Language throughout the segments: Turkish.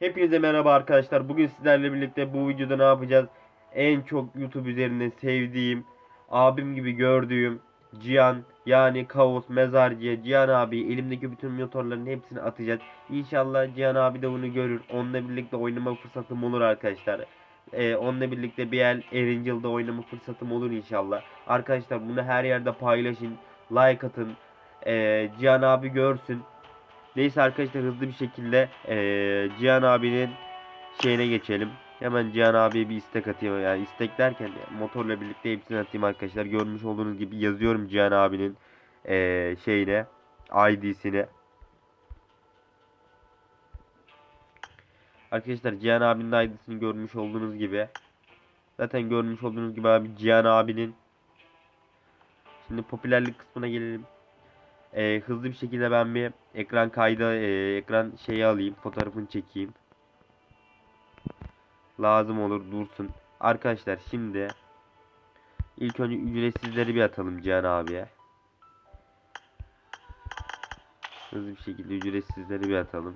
Hepinize merhaba arkadaşlar. Bugün sizlerle birlikte bu videoda ne yapacağız? En çok YouTube üzerinde sevdiğim, abim gibi gördüğüm Cihan yani Kaos Mezarcı'ya Cihan abi elimdeki bütün motorların hepsini atacağız. İnşallah Cihan abi de bunu görür. Onunla birlikte oynama fırsatım olur arkadaşlar. Ee, onunla birlikte bir el Erangel'da oynama fırsatım olur inşallah. Arkadaşlar bunu her yerde paylaşın. Like atın. Ee, Cihan abi görsün. Neyse arkadaşlar hızlı bir şekilde eee Cihan abinin şeyine geçelim. Hemen Cihan abiye bir istek atayım. Yani istek derken motorla birlikte hepsini atayım arkadaşlar. Görmüş olduğunuz gibi yazıyorum Cihan abinin eee şeyine ID'sine. Arkadaşlar Cihan abinin ID'sini görmüş olduğunuz gibi. Zaten görmüş olduğunuz gibi abi Cihan abinin. Şimdi popülerlik kısmına gelelim. Ee, hızlı bir şekilde ben bir ekran kaydı, e, ekran şeyi alayım, fotoğrafını çekeyim. Lazım olur, dursun. Arkadaşlar şimdi ilk önce ücretsizleri bir atalım Cihan abiye. Hızlı bir şekilde ücretsizleri bir atalım.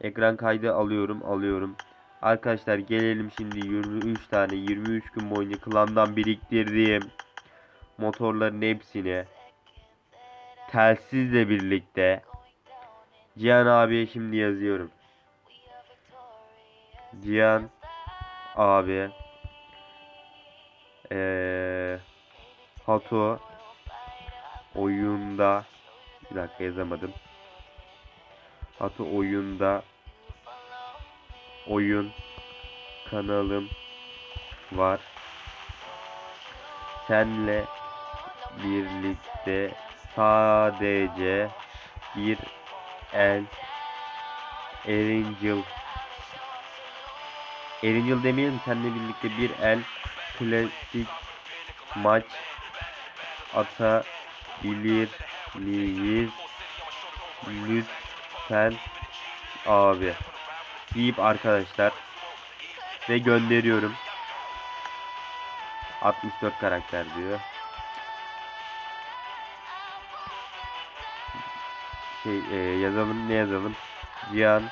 Ekran kaydı alıyorum, alıyorum. Arkadaşlar gelelim şimdi 23 tane 23 gün boyunca klandan biriktirdiğim motorların hepsini telsizle birlikte Cihan abiye şimdi yazıyorum. Cihan abi eee Hato oyunda bir dakika yazamadım. Hato oyunda oyun kanalım var. Senle birlikte sadece bir el. Erangel Erangel demeyelim seninle birlikte bir el. Klasik maç atabilir miyiz? Lütfen abi. Deyip arkadaşlar ve gönderiyorum. 64 karakter diyor şey e, yazalım ne yazalım? Cihan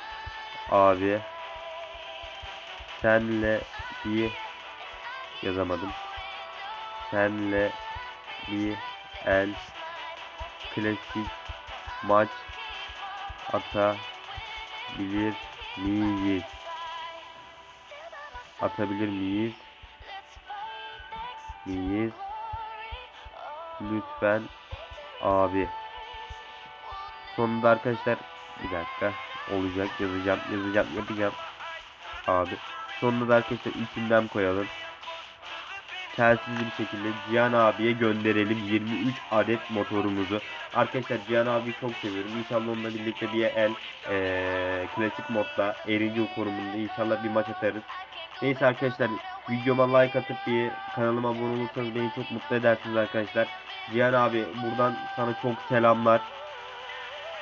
abi. Senle bir yazamadım. Senle bir el klasik maç atabilir miyiz? Atabilir miyiz? Miyiz? Lütfen abi Sonunda arkadaşlar bir dakika olacak yazacağım yazacağım yapacağım abi. Sonunda da arkadaşlar içinden koyalım. Telsizli bir şekilde Cihan abiye gönderelim 23 adet motorumuzu. Arkadaşlar Cihan abiyi çok seviyorum. İnşallah onunla birlikte bir el ee, klasik modda Erangel konumunda inşallah bir maç atarız. Neyse arkadaşlar videoma like atıp bir kanalıma abone olursanız beni çok mutlu edersiniz arkadaşlar. Cihan abi buradan sana çok selamlar.